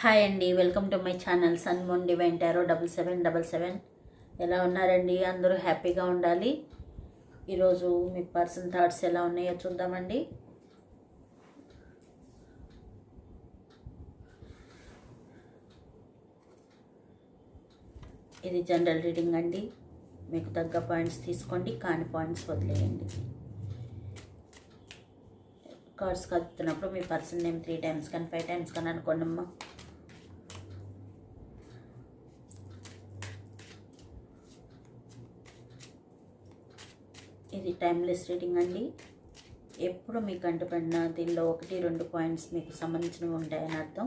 Hi అండి welcome to my channel sun moon divine tarot double seven double seven. ఎలా ఉన్నారండి? అందరూ హ్యాపీగా ఉండాలి. ఈరోజు మీ పర్సన్ థాట్స్ ఎలా ఉన్నాయో చూద్దామండి. ఇది జనరల్ రీడింగ్ అండి. మీకు తగ్గ పాయింట్స్ తీసుకోండి కాని పాయింట్స్ వదిలేయండి. కార్డ్స్ కలుపుతున్నప్పుడు మీ పర్సన్ నేమ్ త్రీ టైమ్స్ కానీ ఫైవ్ టైమ్స్ కానీ అనుకోండి ఇది టైమ్లెస్ రీడింగ్ అండి. ఎప్పుడు మీకు కంటపడిన దీనిలో ఒకటి రెండు పాయింట్స్ మీకు సంబంధించినవి ఉంటాయని అర్థం.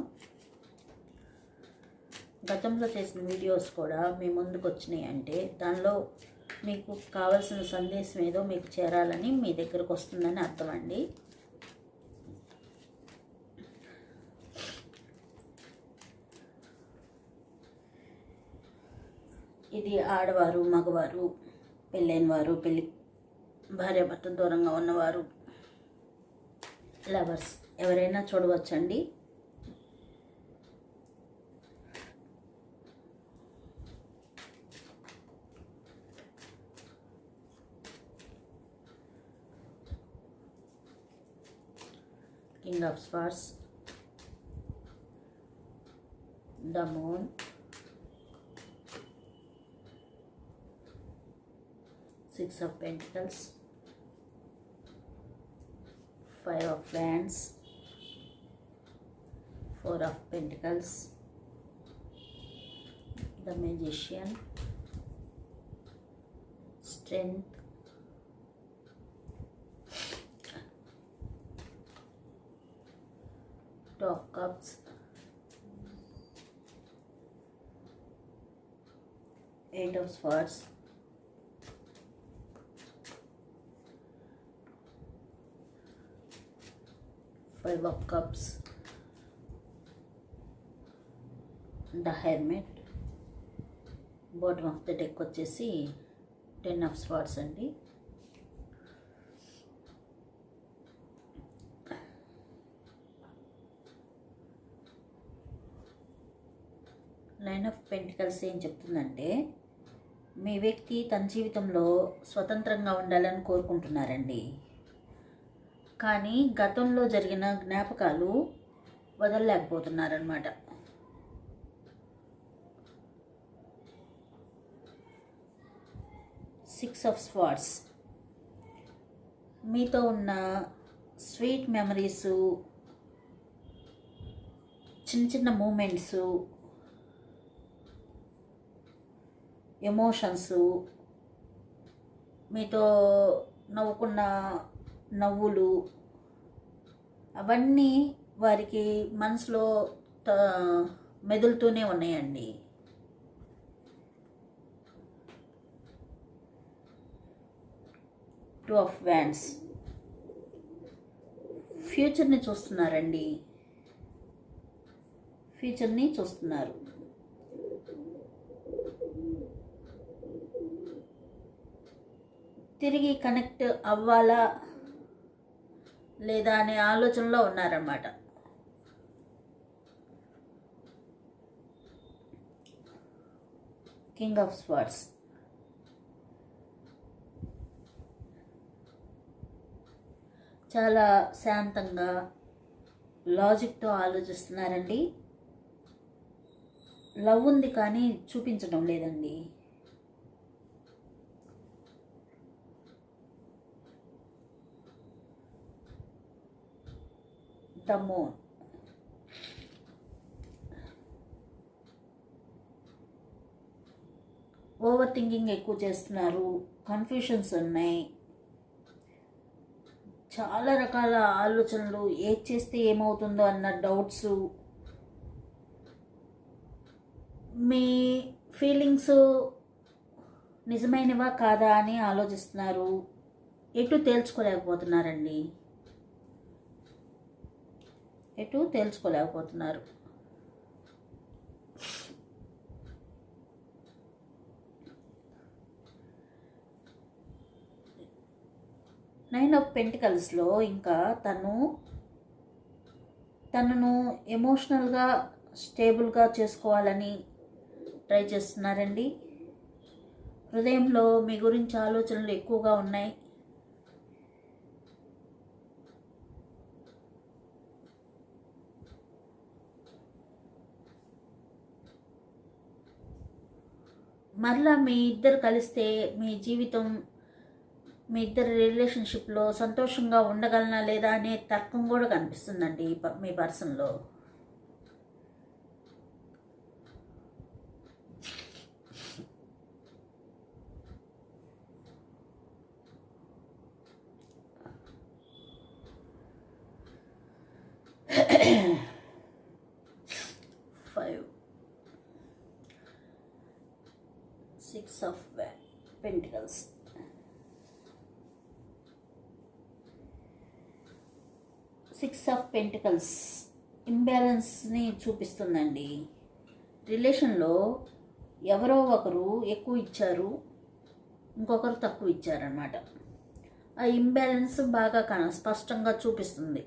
గతంలో చేసిన వీడియోస్ కూడా మీ ముందుకు వచ్చినాయి అంటే దానిలో మీకు కావాల్సిన సందేశం ఏదో మీకు చేరాలని మీ దగ్గరకు వస్తుందని అర్థం అండి. ఇది ఆడవారు మగవారు పెళ్ళైన వారు పెళ్ళి భార్యాభర్త దూరంగా ఉన్నవారు లవర్స్ ఎవరైనా చూడవచ్చండి. King of swords the moon six of pentacles five of wands four of pentacles the magician strength two of cups eight of swords five of cups. The hermit bottom of the deck వచ్చేసి ten of swords అండి. Nine of pentacles ఏం చెప్తుందంటే మీ వ్యక్తి తన జీవితంలో స్వతంత్రంగా ఉండాలని కోరుకుంటున్నారండి. కానీ గతంలో జరిగిన జ్ఞాపకాలు వదలలేకపోతున్నారనమాట సిక్స్ ఆఫ్ స్వాట్స్ మీతో ఉన్న స్వీట్ మెమరీస్ చిన్న చిన్న మూమెంట్స్ ఎమోషన్స్ మీతో నవ్వుకున్న నవ్వులు అవన్నీ వారికి మనసులో మెదులుతూనే ఉన్నాయండి. టూ ఆఫ్ వ్యాండ్స్ ఫ్యూచర్ని చూస్తున్నారండి. ఫ్యూచర్ని చూస్తున్నారు. తిరిగి కనెక్ట్ అవ్వాలా? లేదా అనే ఆలోచనలో ఉన్నారన్నమాట. కింగ్ ఆఫ్ స్వార్డ్స్ చాలా శాంతంగా లాజిక్తో ఆలోచిస్తున్నారండి. లవ్ ఉంది కానీ చూపించడం లేదండి. ద ఓవర్ థింకింగ్ ఎక్కువ చేస్తున్నారు. కన్ఫ్యూషన్స్ ఉన్నాయి. చాలా రకాల ఆలోచనలు ఏది చేస్తే ఏమవుతుందో అన్న డౌట్స్ మీ ఫీలింగ్స్ నిజమైనవా కాదా అని ఆలోచిస్తున్నారు. ఎటు తేల్చుకోలేకపోతున్నారండి. ఎటు తేల్చుకోలేకపోతున్నారు నైన్ ఆఫ్ పెంటికల్స్లో ఇంకా తను తనను ఎమోషనల్గా స్టేబుల్గా చేసుకోవాలని ట్రై చేస్తున్నారండి. హృదయంలో మీ గురించి ఆలోచనలు ఎక్కువగా ఉన్నాయి. మరలా మీ ఇద్దరు కలిస్తే మీ జీవితం మీ ఇద్దరు రిలేషన్షిప్లో సంతోషంగా ఉండగలనా లేదా అనే తర్కం కూడా కనిపిస్తుందండి ప- మీ పర్సన్లో five six of pentacles six of pentacles ఇంబ్యాలెన్స్ని చూపిస్తుందండి. రిలేషన్లో ఎవరో ఒకరు ఎక్కువ ఇచ్చారు ఇంకొకరు తక్కువ ఇచ్చారనమాట ఆ ఇంబ్యాలెన్స్ బాగా కన స్పష్టంగా చూపిస్తుంది.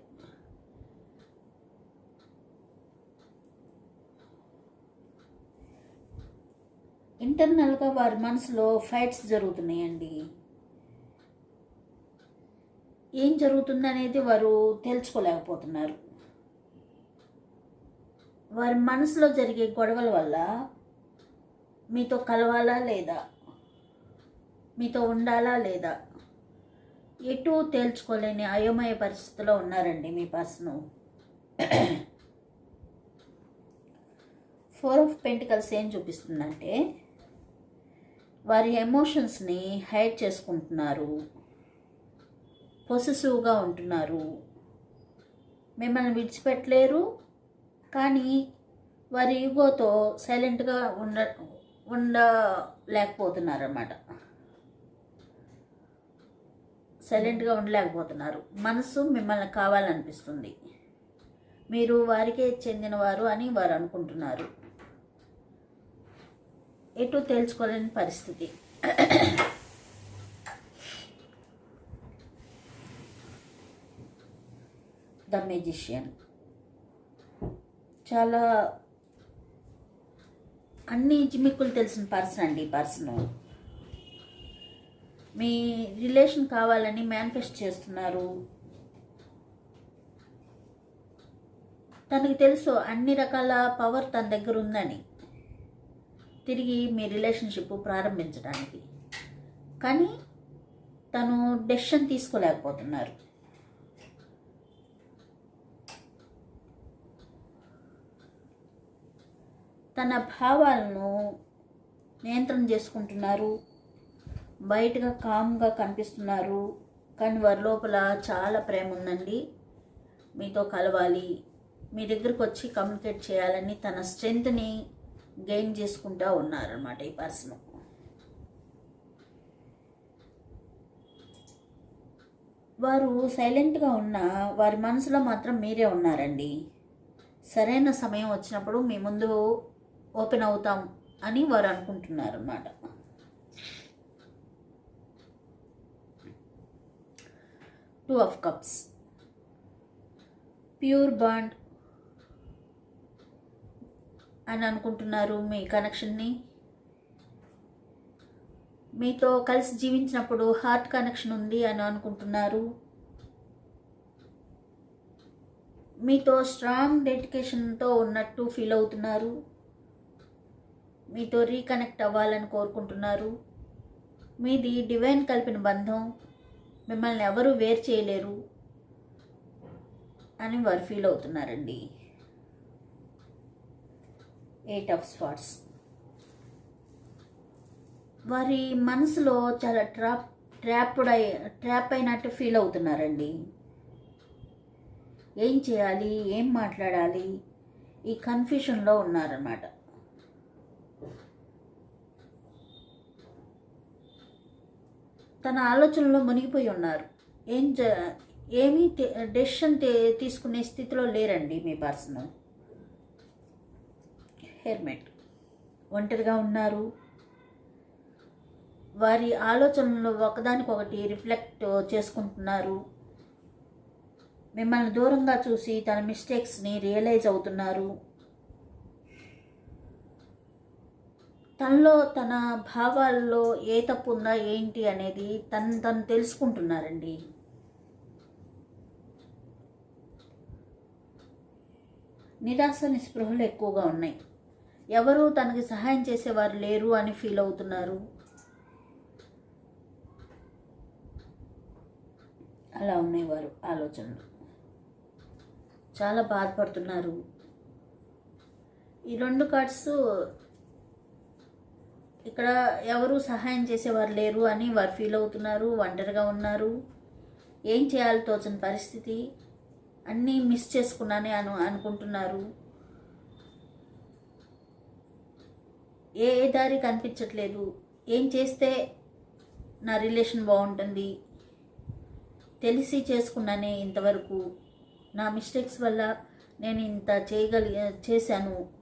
ఇంటర్నల్గా వారి మనసులో ఫైట్స్ జరుగుతున్నాయండి. ఏం జరుగుతుందనేది వారు తెలుసుకోలేకపోతున్నారు. వారి మనసులో జరిగే గొడవల వల్ల మీతో కలవాలా లేదా? మీతో ఉండాలా లేదా? ఎటు తేల్చుకోలేని అయోమయ పరిస్థితిలో ఉన్నారండి మీ పర్సను. ఫోర్ ఆఫ్ పెంటికల్స్ ఏం చూపిస్తుందంటే వారి ఎమోషన్స్ని హైడ్ చేసుకుంటున్నారు. పొసెసివ్గా ఉంటున్నారు. మిమ్మల్ని విడిచిపెట్టలేరు. కానీ వారి ఈగోతో సైలెంట్గా ఉండ ఉండలేకపోతున్నారు అన్నమాట సైలెంట్గా ఉండలేకపోతున్నారు. మనసు మిమ్మల్ని కావాలనిపిస్తుంది. మీరు వారికే చెందినవారు అని వారు అనుకుంటున్నారు. ఎటు తేల్చుకోలేని పరిస్థితి. ద మెజిషియన్ చాలా అన్ని జిమ్మిక్కులు తెలిసిన పర్సన్ అండి ఈ పర్సన్. మీ రిలేషన్ కావాలని మేనిఫెస్ట్ చేస్తున్నారు. తనకు తెలుసు అన్ని రకాల పవర్ తన దగ్గర ఉందని తిరిగి మీ రిలేషన్షిప్ ప్రారంభించడానికి. కానీ తను డెసిషన్ తీసుకోలేకపోతున్నారు. తన భావాలను నియంత్రణ చేసుకుంటున్నారు. బయటగా కామ్గా కనిపిస్తున్నారు. కానీ వారి లోపల చాలా ప్రేమ ఉందండి. మీతో కలవాలి. మీ దగ్గరకు వచ్చి కమ్యూనికేట్ చేయాలని తన స్ట్రెంగ్త్ని గెయిన్ చేసుకుంటూ ఉన్నారనమాట ఈ పర్సన్ వారు సైలెంట్గా ఉన్న వారి మనసులో మాత్రం మీరే ఉన్నారండి. సరైన సమయం వచ్చినప్పుడు మీ ముందు ఓపెన్ అవుతాం అని వారు అనుకుంటున్నారు అన్నమాట two of cups pure bond అని అనుకుంటున్నారు మీ కనెక్షన్ని మీతో కలిసి జీవించినప్పుడు హార్ట్ కనెక్షన్ ఉంది అని అనుకుంటున్నారు. మీతో స్ట్రాంగ్ డెడికేషన్తో ఉన్నట్టు ఫీల్ అవుతున్నారు. మీతో రీకనెక్ట్ అవ్వాలని కోరుకుంటున్నారు. మీది డివైన్ కలిపిన బంధం మిమ్మల్ని ఎవరూ వేరు చేయలేరు అని వారు ఫీల్ అవుతున్నారండి. ఎయిట్ ఆఫ్ స్పాట్స్ వారి మనసులో చాలా ట్రాప్ ట్రాప్డ్ అయి ట్రాప్ అయినట్టు ఫీల్ అవుతున్నారండి. ఏం చేయాలి? ఏం మాట్లాడాలి? ఈ కన్ఫ్యూషన్లో ఉన్నారన్నమాట. తన ఆలోచనలో మునిగిపోయి ఉన్నారు. ఏం జ ఏమీ డెసిషన్ తీసుకునే స్థితిలో లేరండి మీ పర్సన్ హెల్మెట్ ఒంటరిగా ఉన్నారు. వారి ఆలోచనలు ఒకదానికొకటి రిఫ్లెక్ట్ చేసుకుంటున్నారు. మిమ్మల్ని దూరంగా చూసి తన మిస్టేక్స్ని రియలైజ్ అవుతున్నారు. తనలో తన భావాల్లో ఏ తప్పు ఉందా ఏంటి అనేది తను తను తెలుసుకుంటున్నారండి. నిరాశ నిస్పృహలు ఎక్కువగా ఉన్నాయి. ఎవరు తనకి సహాయం చేసేవారు లేరు అని ఫీల్ అవుతున్నారు. అలా ఉన్నాయి వారు ఆలోచనలు. చాలా బాధపడుతున్నారు. ఈ రెండు కార్డ్స్ ఇక్కడ ఎవరు సహాయం చేసేవారు లేరు అని వారు ఫీల్ అవుతున్నారు ఒంటరిగా ఉన్నారు. ఏం చేయాలో తోచని పరిస్థితి? అన్నీ మిస్ చేసుకున్నానే అను అనుకుంటున్నారు. ఏ ఏ దారి కనిపించట్లేదు. ఏం చేస్తే నా రిలేషన్ బాగుంటుంది? తెలిసి చేసుకున్నానే ఇంతవరకు. నా మిస్టేక్స్ వల్ల నేను ఇంత చేయగలి చేశాను.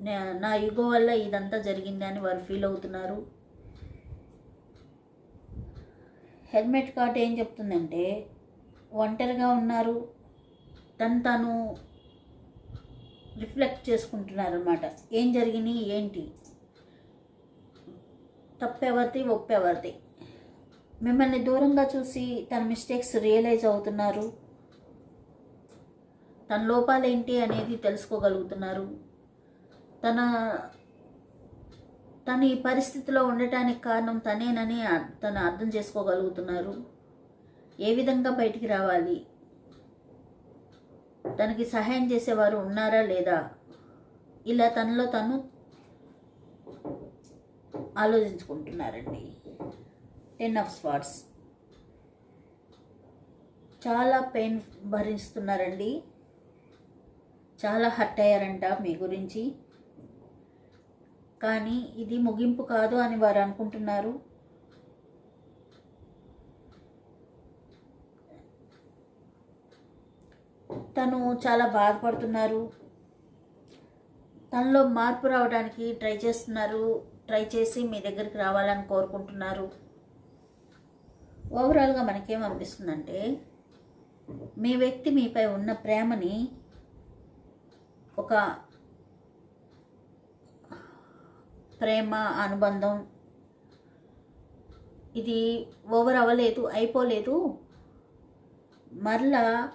నా- ఈగో వల్ల ఇదంతా జరిగింది అని వారు ఫీల్ అవుతున్నారు. హెల్మెట్ కార్డ్ ఏం చెప్తుందంటే ఒంటరిగా ఉన్నారు తను తాను రిఫ్లెక్ట్ చేసుకుంటున్నారు అనమాట ఏం జరిగినాయి ఏంటి? తప్పెవరిది ఒప్పెవరిది మిమ్మల్ని దూరంగా చూసి తన మిస్టేక్స్ రియలైజ్ అవుతున్నారు. తన లోపాలేంటి అనేది తెలుసుకోగలుగుతున్నారు. తన తను ఈ పరిస్థితిలో ఉండటానికి కారణం తనేనని తను అర్థం చేసుకోగలుగుతున్నారు. ఏ విధంగా బయటికి రావాలి? తనకి సహాయం చేసేవారు ఉన్నారా లేదా? ఇలా తనలో తను ఆలోచించుకుంటున్నారండి. టెన్ ఆఫ్ స్పాట్స్ చాలా పెయిన్ భరిస్తున్నారండి. చాలా హర్ట్ అయ్యారంట మీ గురించి. కానీ ఇది ముగింపు కాదు అని వారు అనుకుంటున్నారు. తను చాలా బాధపడుతున్నారు. తనలో మార్పు రావడానికి ట్రై చేస్తున్నారు. ట్రై చేసి మీ దగ్గరికి రావాలని కోరుకుంటున్నారు. ఓవరాల్గా మనకేం అనిపిస్తుందంటే మీ వ్యక్తి మీపై ఉన్న ప్రేమని ఒక ప్రేమ అనుబంధం. ఇది ఓవర్ అవ్వలేదు అయిపోలేదు. మరలా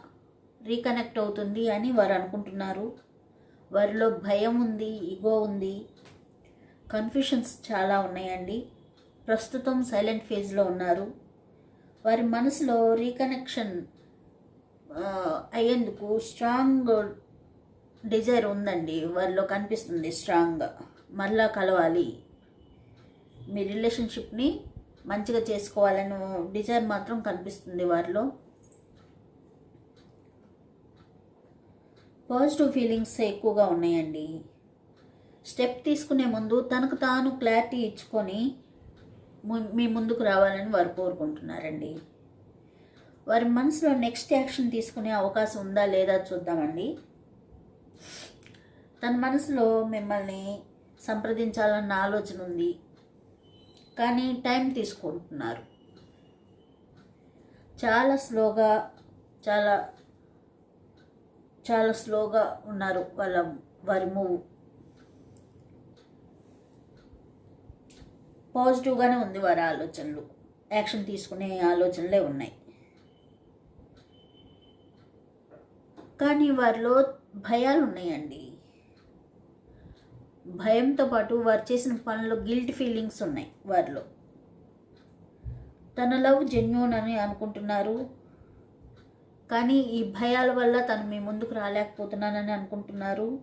రీకనెక్ట్ అవుతుంది అని వారు అనుకుంటున్నారు. వారిలో భయం ఉంది ఇగో ఉంది. కన్ఫ్యూషన్స్ చాలా ఉన్నాయండి. ప్రస్తుతం సైలెంట్ ఫేజ్లో ఉన్నారు. వారి మనసులో రీకనెక్షన్ అయ్యేందుకు స్ట్రాంగ్ డిజైర్ ఉందండి. వారిలో కనిపిస్తుంది స్ట్రాంగ్గా మరలా కలవాలి. మీ రిలేషన్షిప్ని మంచిగా చేసుకోవాలని డిజైర్ మాత్రం కనిపిస్తుంది వారిలో. పాజిటివ్ ఫీలింగ్స్ ఎక్కువగా ఉన్నాయండి. స్టెప్ తీసుకునే ముందు తనకు తాను క్లారిటీ ఇచ్చుకొని మీ ముందుకు రావాలని వారు కోరుకుంటున్నారండి. వారి మనసులో నెక్స్ట్ యాక్షన్ తీసుకునే అవకాశం ఉందా లేదా చూద్దామండి. తన మనసులో మిమ్మల్ని సంప్రదించాలన్న ఆలోచన ఉంది. కానీ టైం తీసుకుంటున్నారు. చాలా స్లోగా చాలా చాలా స్లోగా ఉన్నారు వాళ్ళ వారి మూవ్. పాజిటివ్గానే ఉంది వారి ఆలోచనలు. యాక్షన్ తీసుకునే ఆలోచనలే ఉన్నాయి. కానీ వారిలో భయాలు ఉన్నాయండి భయంతో పాటు వారు చేసిన పనుల్లో గిల్ట్ ఫీలింగ్స్ ఉన్నాయి వారిలో. తన లవ్ జెన్యున్ అని అనుకుంటున్నారు. కానీ ఈ భయాల వల్ల తను మీ ముందుకు రాలేకపోతున్నానని అనుకుంటున్నారు.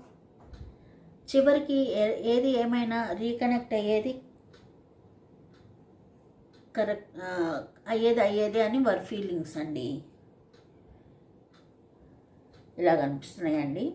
చివరికి ఏ- ఏది ఏమైనా రీకనెక్ట్ అయ్యేది? కరెక్ట్ అయ్యేది అయ్యేది అని వారి ఫీలింగ్స్ అండి. ఇలాగ అనిపిస్తున్నాయండి.